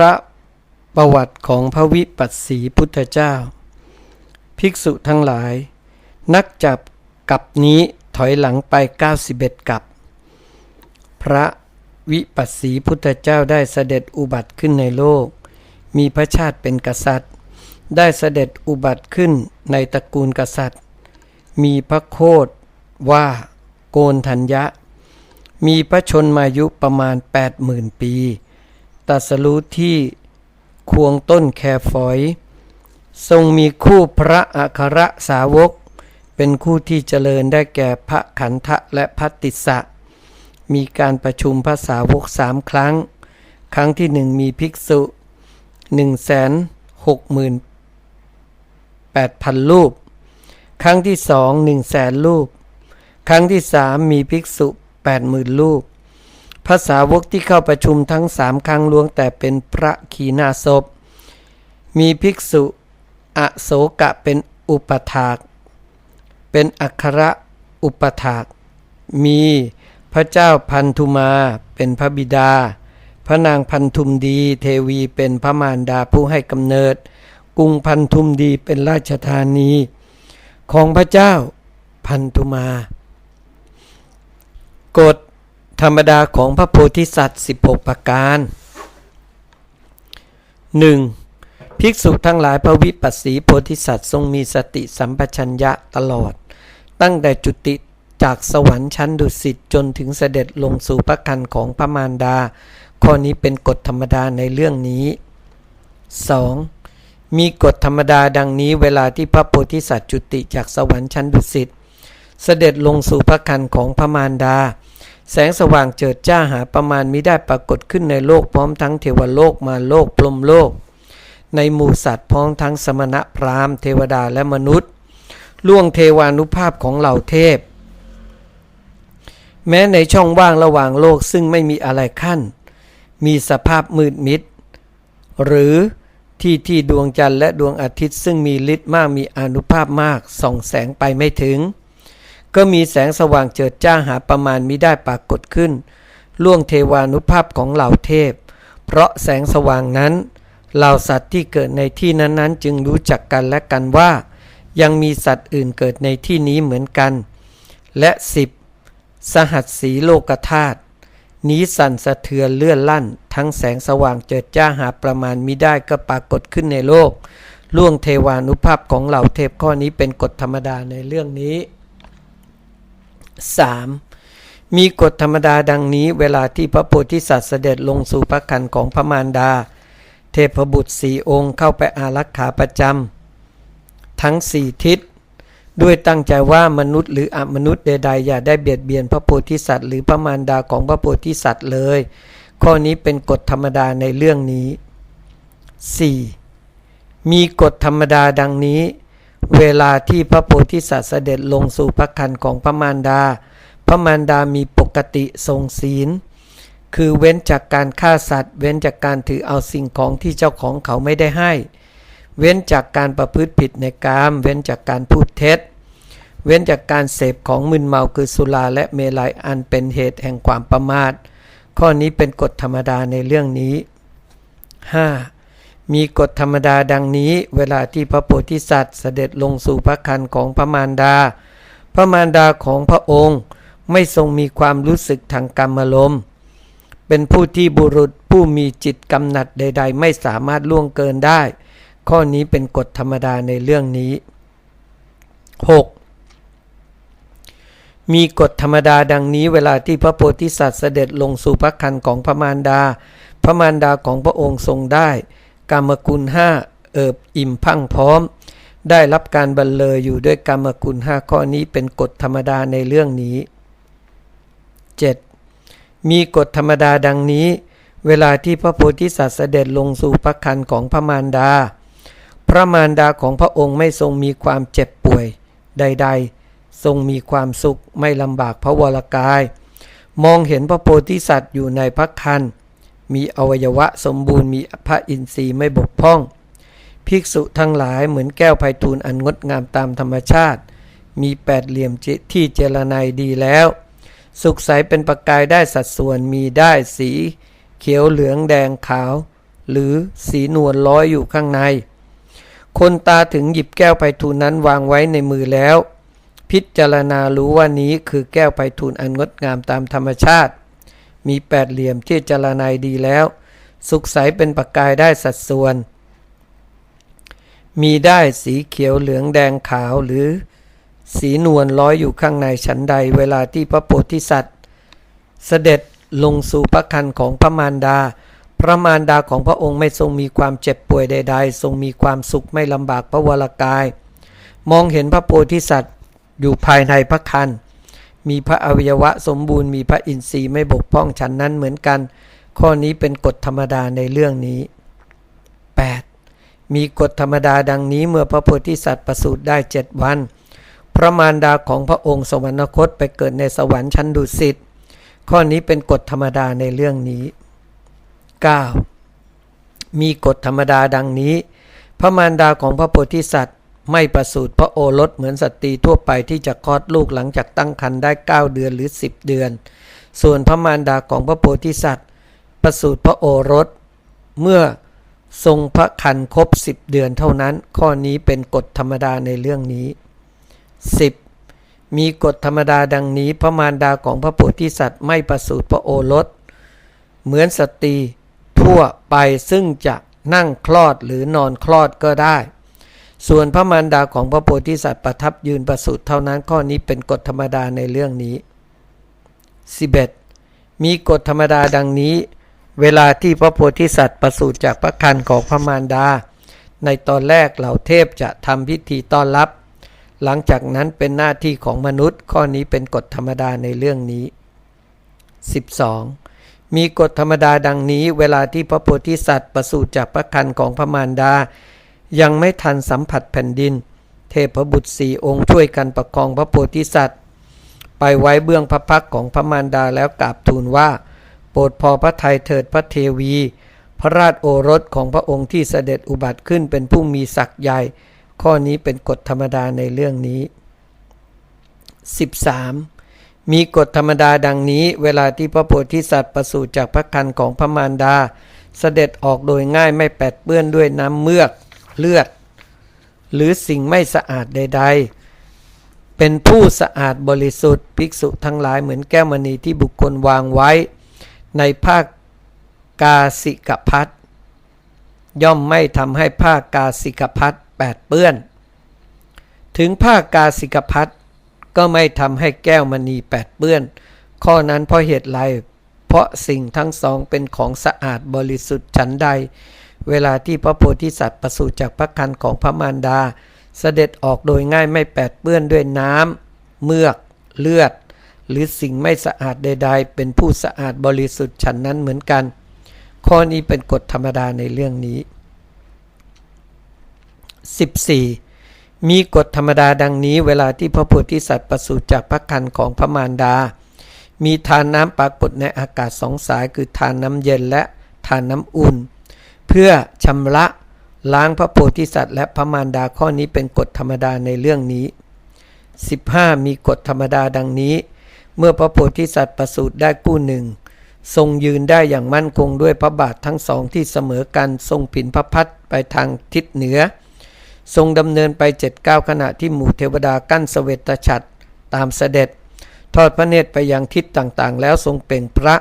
ระประวัติของพระวิปัสสีพุทธเจ้า ภิกษุทั้งหลาย นักจับกับนี้ถอยหลังไป 91 กับ พระวิปัสสีพุทธเจ้าได้เสด็จอุบัติขึ้นในโลก มีพระชาติเป็นกษัตริย์ ได้เสด็จอุบัติขึ้นในตระกูลกษัตริย์ มีพระโคดว่าโกนทัญญะ มีพระชนมายุประมาณ 80,000 ปี ตัสรู้ที่ควงต้นแคฝอย ทรงมีคู่พระอัครสาวก เป็นคู่ที่เจริญได้แก่พระขันธะและพระติสะ มีการประชุมพระสาวกสามครั้ง ครั้งที่หนึ่งมีภิกษุหนึ่งแสนหกหมื่นแปดพันรูป ครั้งที่สองหนึ่งแสนรูป ครั้งที่สามมีภิกษุแปดหมื่นรูป ภาษาวกที่เข้าประชุมทั้งสามครั้งล้วนแต่เป็นพระขีณาสพ มีภิกษุอโศกะเป็นอุปถาก เป็นอัครอุปถาก มีพระเจ้าพันธุมาเป็นพระบิดา พระนางพันธุมดีเทวีเป็นพระมารดาผู้ให้กำเนิด กรุงพันธุมดีเป็นราชธานี ของพระเจ้าพันธุมา กฎ ธรรมดาของพระโพธิสัตว์ 16 ประการ 1. ภิกษุทั้งหลายพระวิปัสสีโพธิสัตว์ทรงมีสติสัมปชัญญะตลอด ตั้งแต่จุติจากสวรรค์ชั้นดุสิตจนถึงเสด็จลงสู่พระคันของพระมารดา ข้อนี้เป็นกฎธรรมดาในเรื่องนี้ 2. มีกฎธรรมดาดังนี้เวลาที่พระโพธิสัตว์จุติจากสวรรค์ชั้นดุสิตเสด็จลงสู่พระคันของพระมารดา แสงสว่างเจิดจ้าหาประมาณมิได้ปรากฏขึ้นในโลกพร้อมทั้งเทวโลกมาโลกพรหมโลก ในหมู่สัตว์พร้อมทั้งสมณะพราหมณ์เทวดาและมนุษย์ล่วงเทวานุภาพของเหล่าเทพ แม้ในช่องว่างระหว่างโลกซึ่งไม่มีอะไรขั้น มีสภาพมืดมิด หรือที่ที่ดวงจันทร์และดวงอาทิตย์ซึ่งมีฤทธิ์มากมีอนุภาพมากส่องแสงไปไม่ถึง ก็มีแสงสว่างเจิดจ้าหาประมาณมิได้ปรากฏขึ้น ล่วงเทวานุภาพของเหล่าเทพ เพราะแสงสว่างนั้นเหล่าสัตว์ที่เกิดในที่นั้นๆ จึงรู้จักกันและกันว่า ยังมีสัตว์อื่นเกิดในที่นี้เหมือนกัน และสิบสหัสสีโลกธาตุนี้สั่นสะเทือนเลื่อนลั่น ทั้งแสงสว่างเจิดจ้าหาประมาณมิได้ก็ปรากฏขึ้นในโลกล่วงเทวานุภาพของเหล่าเทพข้อนี้เป็นกฎธรรมดาในเรื่องนี้ 3. มีกฎธรรมดาดังนี้เวลาที่พระโพธิสัตว์เสด็จลงสู่พระคันของพระมารดา เทพบุตรสี่องค์เข้าไปอารักขาประจำทั้งสี่ทิศ ด้วยตั้งใจว่ามนุษย์หรืออมนุษย์ใดๆอย่าได้เบียดเบียนพระโพธิสัตว์หรือพระมารดาของพระโพธิสัตว์เลย ข้อนี้เป็นกฎธรรมดาในเรื่องนี้ 4. มีกฎธรรมดาดังนี้ เวลาที่พระโพธิสัตว์เสด็จลงสู่พระคันของพระมารดา พระมารดามีปกติทรงศีล คือเว้นจากการฆ่าสัตว์ เว้นจากการถือเอาสิ่งของที่เจ้าของเขาไม่ได้ให้ เว้นจากการประพฤติผิดในกาม เว้นจากการพูดเท็จ เว้นจากการเสพของมึนเมาคือสุราและเมลัยอันเป็นเหตุแห่งความประมาท ข้อนี้เป็นกฎธรรมดาในเรื่องนี้ 5. มีกฎธรรมดาดังนี้ เวลาที่พระโพธิสัตว์เสด็จลงสู่พระคันของพระมารดา พระมารดาของพระองค์ ไม่ทรงมีความรู้สึกทางกรรมลมณ์เป็นผู้ที่บุรุษผู้มีจิตกำหนัดใด ๆ ไม่สามารถล่วงเกินได้ ข้อนี้เป็นกฎธรรมดาในเรื่องนี้ 6. มีกฎธรรมดาดังนี้เวลาที่พระโพธิสัตว์เสด็จลงสู่พระคันของพระมารดา พระมารดาของพระองค์ทรงได้ กรรมกุลห้าเอิบอิ่มพังพร้อม ได้รับการบรรเลออยู่ด้วยกรรมกุลห้าข้อนี้เป็นกฎธรรมดาในเรื่องนี้ 7. มีกฎธรรมดาดังนี้ เวลาที่พระโพธิสัตว์เสด็จลงสู่พระคันของพระมารดา พระมารดาของพระองค์ไม่ทรงมีความเจ็บป่วย ใด ๆ ทรงมีความสุขไม่ลำบากพระวรกาย มองเห็นพระโพธิสัตว์อยู่ในพระคัน มีอวัยวะสมบูรณ์มีพระอินทรีย์ไม่บกพร่อง ภิกษุทั้งหลายเหมือนแก้วไพฑูรย์อันงดงามตามธรรมชาติ มีแปดเหลี่ยมที่เจรไนดีแล้ว สุขใสเป็นประกายได้สัดส่วนมีได้สี เขียวเหลืองแดงขาว หรือสีนวลลอยอยู่ข้างใน คนตาถึงหยิบแก้วไพฑูรย์นั้นวางไว้ในมือแล้ว พิจารณารู้ว่านี้คือแก้วไพฑูรย์อันงดงามตามธรรมชาติ มีแปดเหลี่ยมที่จรณายดีแล้ว สุขใสเป็นประกายได้สัดส่วน มีได้สีเขียวเหลืองแดงขาวหรือ สีนวลร้อยอยู่ข้างในชั้นใด เวลาที่พระโพธิสัตว์ เสด็จลงสู่พระคันของพระมารดา พระมารดาของพระองค์ไม่ทรงมีความเจ็บป่วยใด ๆ ทรงมีความสุขไม่ลำบากพระวรากาย มองเห็นพระโพธิสัตว์อยู่ภายในพระคัน มีพระอวัยวะสมบูรณ์มีพระอินทรีย์ไม่บกพร่องฉันนั้นเหมือนกัน ข้อนี้เป็นกฎธรรมดาในเรื่องนี้ 8. มีกฎธรรมดาดังนี้เมื่อพระโพธิสัตว์ประสูติได้เจ็ดวัน พระมารดาของพระองค์สวรรคตไปเกิดในสวรรค์ชั้นดุสิตข้อนี้เป็นกฎธรรมดาในเรื่องนี้ 9. มีกฎธรรมดาดังนี้ พระมารดาของพระโพธิสัตว์ ไม่ประสูติพระโอรสเหมือนสตรีทั่วไปที่จะคลอดลูกหลังจากตั้งครรภ์ได้ 9 เดือนหรือ 10 เดือน ส่วนพระมารดาของพระโพธิสัตว์ ประสูติพระโอรส เมื่อทรงพระคันครบ 10 เดือนเท่านั้น ข้อนี้เป็นกฎธรรมดาในเรื่องนี้ 10. มีกฎธรรมดาดังนี้พระมารดาของพระโพธิสัตว์ไม่ประสูติพระโอรส เหมือนสตรีทั่วไปซึ่งจะนั่งคลอดหรือนอนคลอดก็ได้ ส่วนพระมารดาของพระโพธิสัตว์ประทับยืนประสูติเท่านั้นข้อนี้เป็นกฎธรรมดาในเรื่องนี้ 11. มีกฎธรรมดาดังนี้ เวลาที่พระโพธิสัตว์ประสูติจากพระคันของพระมารดา ในตอนแรกเหล่าเทพจะทำพิธีต้อนรับ หลังจากนั้นเป็นหน้าที่ของมนุษย์ ข้อนี้เป็นกฎธรรมดาในเรื่องนี้ 12. มีกฎธรรมดาดังนี้ เวลาที่พระโพธิสัตว์ประสูติจากพระคันของพระมารดา ยังไม่ทันสัมผัสแผ่นดิน เทพบุตรสี่องค์ช่วยกันประคองพระโพธิสัตว์ ไปไว้เบื้องพระพักของพระมารดาแล้วกราบทูลว่า โปรดพอพระทัยเถิดพระเทวี พระราชโอรสของพระองค์ที่เสด็จอุบัติขึ้นเป็นผู้มีศักย์ใหญ่ ข้อนี้เป็นกฎธรรมดาในเรื่องนี้ 13. มีกฎธรรมดาดังนี้ เวลาที่พระโพธิสัตว์ประสูติจากพระคันของพระมารดา เสด็จออกโดยง่ายไม่แปดเปื้อนด้วยน้ำเมือก เลือด หรือสิ่งไม่สะอาดใด ๆ เป็นผู้สะอาดบริสุทธิ์ภิกษุทั้งหลายเหมือนแก้วมณีที่บุคคลวางไว้ ในผ้ากาสิกพัดย่อมไม่ทำให้ผ้ากาสิกพัดแปดเปื้อน ถึงผ้ากาสิกพัดก็ไม่ทำให้แก้วมณีแปดเปื้อน ข้อนั้นเพราะเหตุไรเพราะสิ่งทั้งสองเป็นของสะอาดบริสุทธิ์ฉันใด เวลาที่พระโพธิสัตว์ประสูติจากพระคันของพระมารดา เสด็จออกโดยง่ายไม่แปดเปื้อนด้วยน้ำเมือก เลือด หรือสิ่งไม่สะอาดใด ๆ เป็นผู้สะอาดบริสุทธิ์ฉันนั้นเหมือนกัน ข้อนี้เป็นกฎธรรมดาในเรื่องนี้ 14. มีกฎธรรมดาดังนี้เวลาที่พระโพธิสัตว์ประสูติจากพระคันของพระมารดา มีทานน้ำปรากฏในอากาศสองสายคือทานน้ำเย็นและทานน้ำอุ่น เพื่อชำระล้างพระโพธิสัตว์และพระมารดาข้อนี้เป็นกฎธรรมดาในเรื่องนี้ 15. มีกฎธรรมดาดังนี้ เมื่อพระโพธิสัตว์ประสูติได้กู้หนึ่ง ทรงยืนได้อย่างมั่นคงด้วยพระบาททั้งสองที่เสมอกันทรงผินพระพัดไปทางทิศเหนือ ทรงดำเนินไปเจ็ดเก้าขณะที่หมู่เทวดากั้นเสวตฉัตรตามเสด็จ ทอดพระเนตรไปยังทิศต่างๆ แล้วทรงเปล่งพระ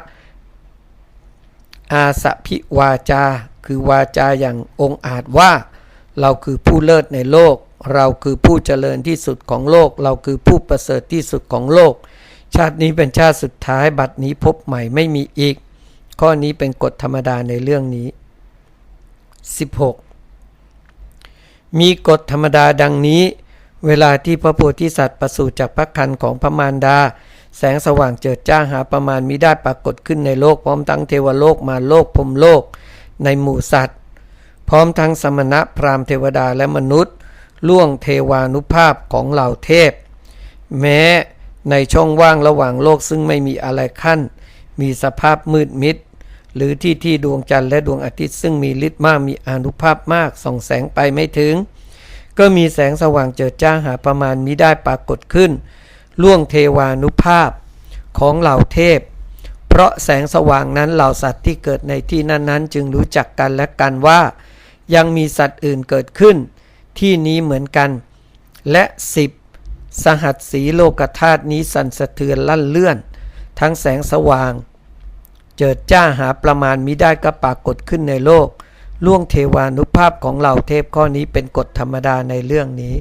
อาสะพิวาจา คือวาจาอย่างองอาจว่า เราคือผู้เลิศในโลก เราคือผู้เจริญที่สุดของโลก เราคือผู้ประเสริฐที่สุดของโลก ชาตินี้เป็นชาติสุดท้ายบัดนี้พบใหม่ไม่มีอีก ข้อนี้เป็นกฎธรรมดาในเรื่องนี้ 16 มีกฎธรรมดาดังนี้ เวลาที่พระโพธิสัตว์ประสูติจากพระคันของพระมารดาแสงสว่างเจิดจ้าหาประมาณมิได้ปรากฏขึ้นในโลกพร้อมทั้งเทวโลกมาโลกพรมโลก ในหมู่สัตว์ พร้อมทั้งสมณะพราหมณ์เทวดาและมนุษย์ ล่วงเทวานุภาพของเหล่าเทพ แม้ในช่องว่างระหว่างโลกซึ่งไม่มีอะไรขั้น มีสภาพมืดมิด หรือที่ที่ดวงจันทร์และดวงอาทิตย์ซึ่งมีฤทธิ์มากมีอนุภาพมากส่องแสงไปไม่ถึง ก็มีแสงสว่างเจิดจ้าหาประมาณมิได้ปรากฏขึ้น ล่วงเทวานุภาพของเหล่าเทพ ราะแสงสว่างนั้นเหล่าสัตว์ที่เกิดในที่นั้นๆ จึงรู้จักกันและกันว่า ยังมีสัตว์อื่นเกิดขึ้น ที่นี้เหมือนกัน และสิบสหัสสีโลกธาตุนี้สั่นสะเทือนลั่นเลื่อน ทั้งแสงสว่าง เจิดจ้าหาประมาณมิได้ก็ปรากฏขึ้นในโลกล่วงเทวานุภาพของเหล่าเทพข้อนี้เป็นกฎธรรมดาในเรื่องนี้